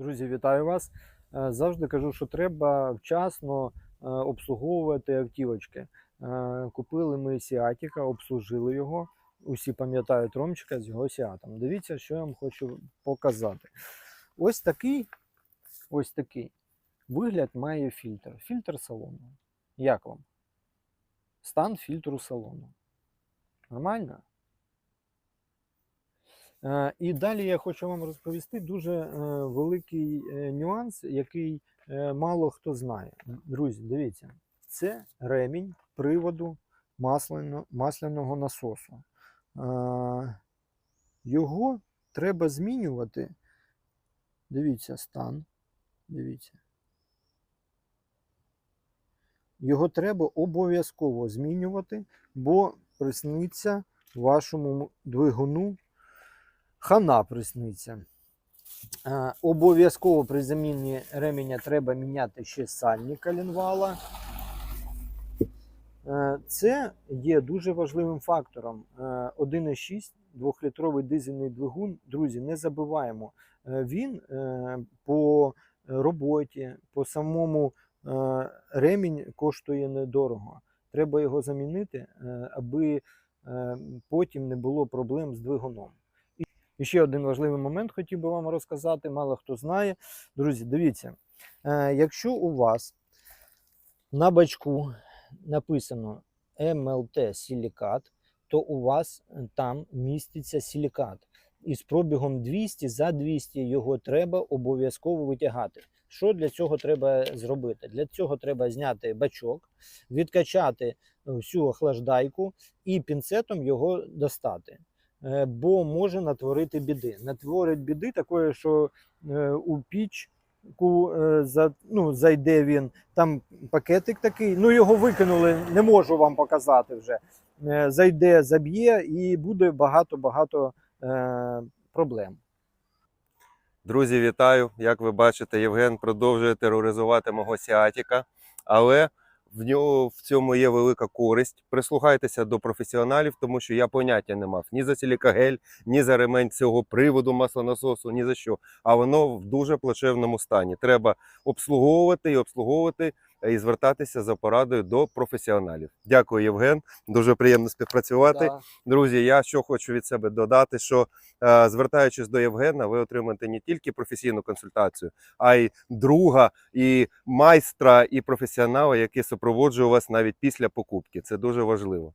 Друзі, вітаю вас. Е, Завжди кажу, що треба вчасно е, обслуговувати автівочки. Е, Купили ми Сіатіка, обслужили його. Усі пам'ятають Ромчика з його Сіатом. Дивіться, що я вам хочу показати. Ось такий, ось такий вигляд має фільтр. Фільтр салону. Як вам? Стан фільтру салону. Нормально? Е, І далі я хочу вам розповісти дуже е, великий е, нюанс, який мало хто знає. Друзі, дивіться, це ремінь приводу масляного насосу. Його треба змінювати. Дивіться, стан. Дивіться. Його треба обов'язково змінювати, бо присниться вашому двигуну хана присниться. Е, Обов'язково при заміні ременя треба міняти ще сальник коленвала. Е, Це є дуже важливим фактором. Е, 1,6 двохлітровий дизельний двигун. Друзі, не забуваємо, е, він е, по роботі, по самому е, ремінь коштує недорого. Треба його замінити, е, аби е, потім не було проблем з двигуном. І ще один важливий момент хотів би вам розказати, мало хто знає. Друзі, дивіться, е, якщо у вас на бачку написано МЛТ силікат, то у вас там міститься силікат. І з пробігом 200 за 200 його треба обов'язково витягати. Що для цього треба зробити? Для цього треба зняти бачок, відкачати всю охлаждайку і пінцетом його достати бо може натворити біди. Натворить біди такої, що е, у пічку е, за, ну, зайде він, там пакетик такий, ну його викинули, не можу вам показати вже. Е, Зайде, заб'є і буде багато-багато е, проблем. Друзі, вітаю! Як ви бачите, Євген продовжує тероризувати мого сіатіка, але в нього в цьому є велика користь. Прислухайтеся до професіоналів, тому що я поняття не мав ні за сілікагель, ні за ремень цього приводу маслонасосу, ні за що. А воно в дуже плачевному стані. Треба обслуговувати і обслуговувати і звертатися за порадою до професіоналів. Дякую, Євген. Дуже приємно співпрацювати. Да. Друзі, я що хочу від себе додати, що е, звертаючись до Євгена, ви отримаєте не тільки професійну консультацію, а й друга, і майстра, і професіонала, який супроводжує вас навіть після покупки. Це дуже важливо.